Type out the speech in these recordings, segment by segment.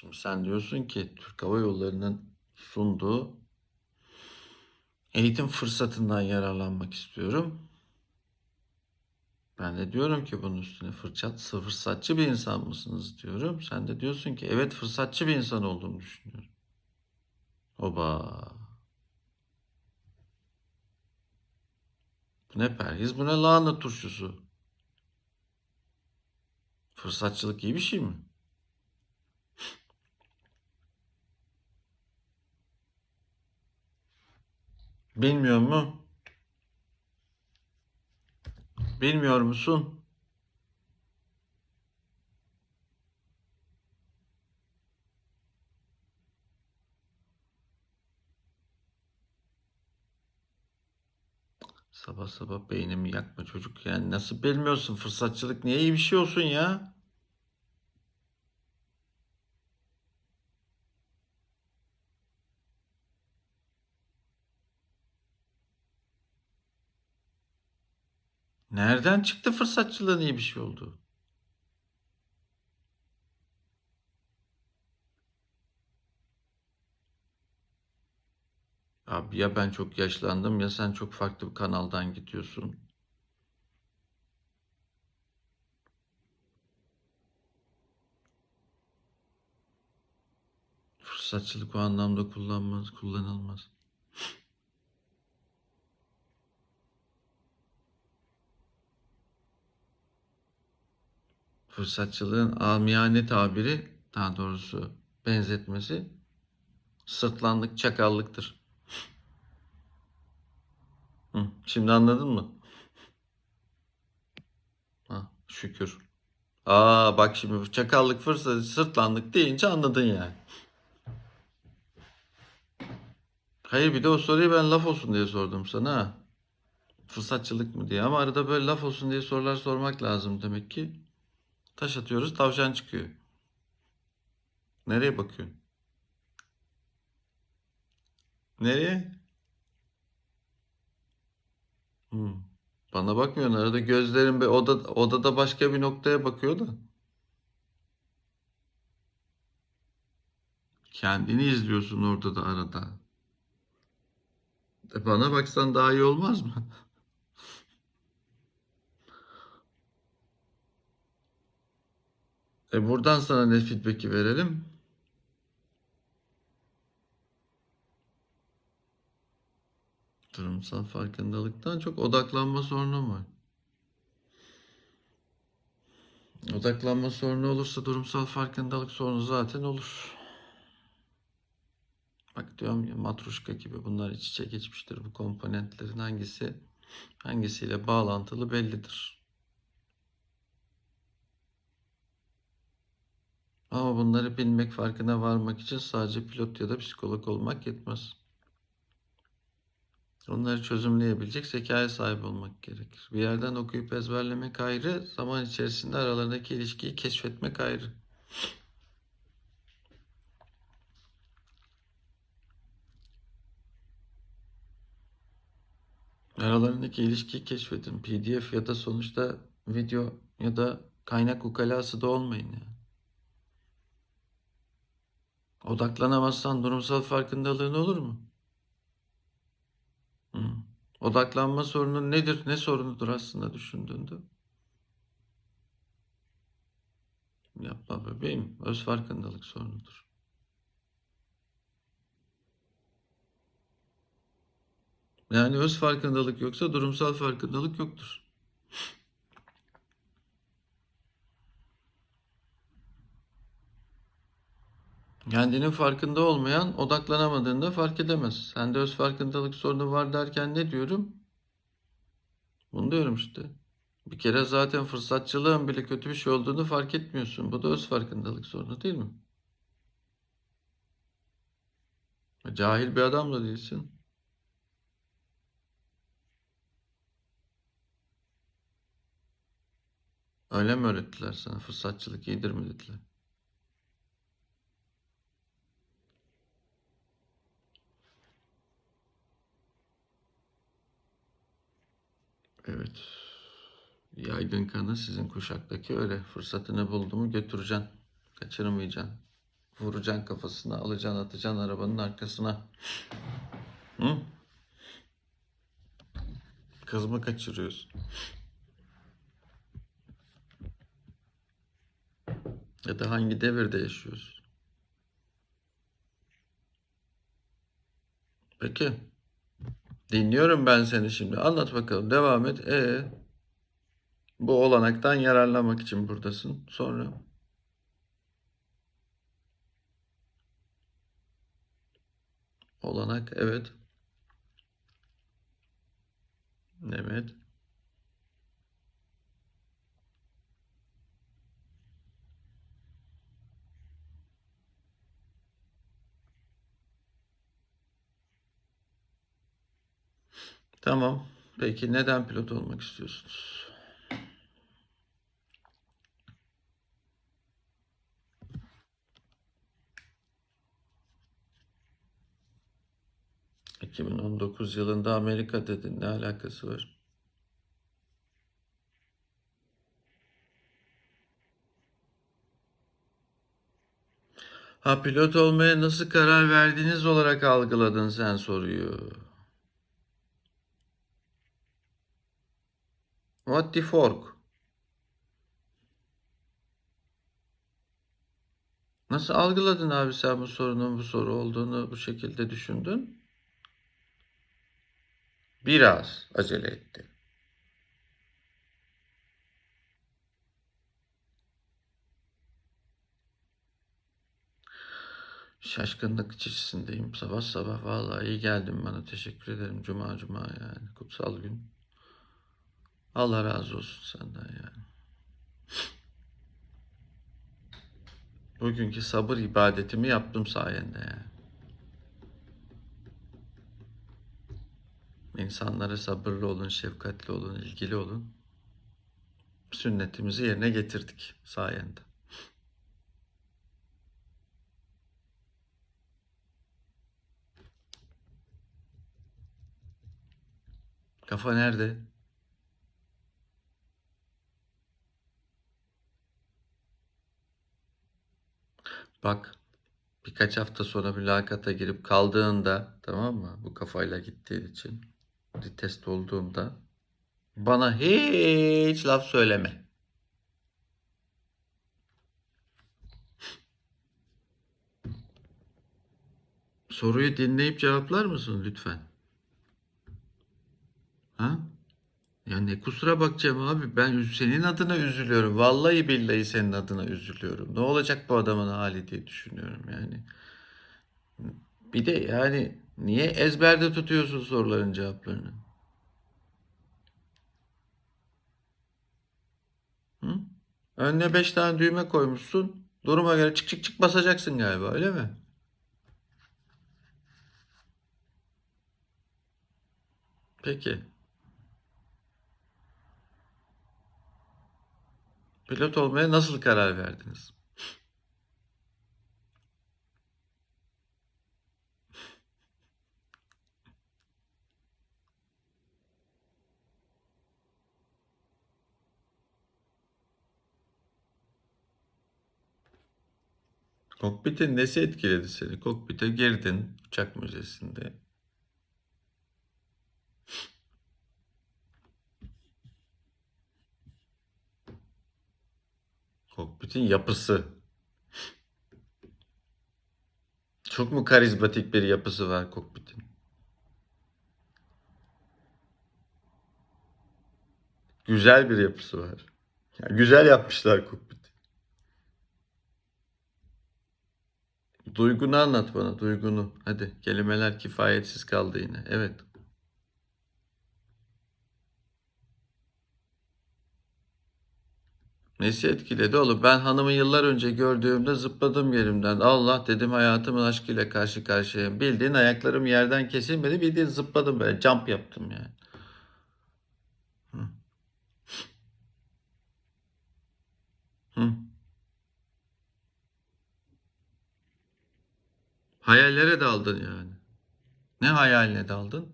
Şimdi sen diyorsun ki Türk Hava Yolları'nın sunduğu eğitim fırsatından yararlanmak istiyorum. Ben de diyorum ki bunun üstüne fırsat, fırsatçı bir insan mısınız diyorum. Sen de diyorsun ki evet fırsatçı bir insan olduğumu düşünüyorum. Oba. Bu ne perhiz, bu ne lahana turşusu. Fırsatçılık iyi bir şey mi? Bilmiyor mu? Bilmiyor musun? Sabah sabah beynimi yakma çocuk. Yani nasıl bilmiyorsun fırsatçılık niye iyi bir şey olsun ya? Nereden çıktı fırsatçılığın iyi bir şey oldu? Abi ya ben çok yaşlandım ya sen çok farklı bir kanaldan gidiyorsun. Fırsatçılık o anlamda kullanmaz, kullanılmaz. Fırsatçılığın amiyane tabiri, daha doğrusu benzetmesi sırtlanlık, çakallıktır. Şimdi anladın mı? Ha, şükür. Aa bak şimdi çakallık, fırsat, sırtlanlık deyince anladın yani. Hayır bir de o soruyu ben laf olsun diye sordum sana. Fırsatçılık mı diye ama arada böyle laf olsun diye sorular sormak lazım demek ki. Taş atıyoruz tavşan çıkıyor. Nereye bakıyorsun? Nereye? Hmm. Bana bakmıyorsun arada gözlerin bir oda, odada başka bir noktaya bakıyor da. Kendini izliyorsun orada da arada. E bana baksan daha iyi olmaz mı? E buradan sana ne feedback'i verelim? Durumsal farkındalıktan çok odaklanma sorunu var. Odaklanma sorunu olursa durumsal farkındalık sorunu zaten olur. Bak diyorum ya matruşka gibi bunlar iç içe geçmiştir. Bu komponentlerin hangisi hangisiyle bağlantılı bellidir. Ama bunları bilmek, farkına varmak için sadece pilot ya da psikolog olmak yetmez. Onları çözümleyebilecek zekaya sahip olmak gerekir. Bir yerden okuyup ezberlemek ayrı, zaman içerisinde aralarındaki ilişkiyi keşfetmek ayrı. Aralarındaki ilişkiyi keşfedin. PDF ya da sonuçta video ya da kaynak ukalası da olmayın yani. Odaklanamazsan durumsal farkındalığın olur mu? Hı. Odaklanma sorunu nedir? Ne sorunudur aslında düşündüğünde? Yapma bebeğim. Öz farkındalık sorunudur. Yani öz farkındalık yoksa durumsal farkındalık yoktur. Kendinin farkında olmayan odaklanamadığında fark edemez. Sende öz farkındalık sorunu var derken ne diyorum? Bunu diyorum işte. Bir kere zaten fırsatçılığın bile kötü bir şey olduğunu fark etmiyorsun. Bu da öz farkındalık sorunu değil mi? Cahil bir adam da değilsin. Öyle mi öğrettiler sana? Fırsatçılık iyidir mi dediler? Evet. Yaygın kanı sizin kuşaktaki öyle. Fırsatını buldu mu götüreceksin. Kaçırmayacaksın. Vuracaksın kafasına, alacaksın, atacaksın arabanın arkasına. Hı? Kız mı kaçırıyorsun? Ya da hangi devirde yaşıyorsun? Peki. Dinliyorum ben seni şimdi. Anlat bakalım. Devam et. E bu olanaktan yararlanmak için buradasın. Sonra olanak evet. Evet. Tamam. Peki neden pilot olmak istiyorsunuz? ...2019 yılında Amerika dedin. Ne alakası var? Ha pilot olmaya nasıl karar verdiğiniz olarak algıladın sen soruyu. What the fork? Nasıl algıladın abi sen bu sorunun bu soru olduğunu bu şekilde düşündün? Biraz acele etti. Şaşkınlık içerisindeyim. Sabah sabah vallahi iyi geldin bana. Teşekkür ederim. Cuma cuma yani. Kutsal gün. Allah razı olsun senden yani. Bugünkü sabır ibadetimi yaptım sayende yani. İnsanlara sabırlı olun, şefkatli olun, ilgili olun. Sünnetimizi yerine getirdik sayende. Kafa nerede? Bak birkaç hafta sonra mülakata girip kaldığında tamam mı? Bu kafayla gittiğin için retest olduğunda bana hiç laf söyleme. Soruyu dinleyip cevaplar mısın lütfen? Ha? Ya ne kusura bakacağım abi. Ben senin adına üzülüyorum. Vallahi billahi senin adına üzülüyorum. Ne olacak bu adamın hali diye düşünüyorum yani. Bir de yani niye ezberde tutuyorsun soruların cevaplarını? Hı? Önüne beş tane düğme koymuşsun. Duruma göre çık çık çık basacaksın galiba öyle mi? Peki. Pilot olmaya nasıl karar verdiniz? Kokpitin nesi etkiledi seni? Kokpite girdin uçak müzesinde. Kokpitin yapısı. Çok mu karizmatik bir yapısı var kokpitin? Güzel bir yapısı var. Yani güzel yapmışlar kokpiti. Duygunu anlat bana, duygunu. Hadi, kelimeler kifayetsiz kaldı yine. Evet. Nesi etkiledi oğlum? Ben hanımı yıllar önce gördüğümde zıpladım yerimden. Allah dedim hayatımın aşkıyla karşı karşıyayım. Bildiğin ayaklarım yerden kesilmedi. Bildiğin zıpladım böyle. Jump yaptım yani. Hı. Hayallere daldın yani. Ne hayaline daldın?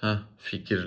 Ha, fikir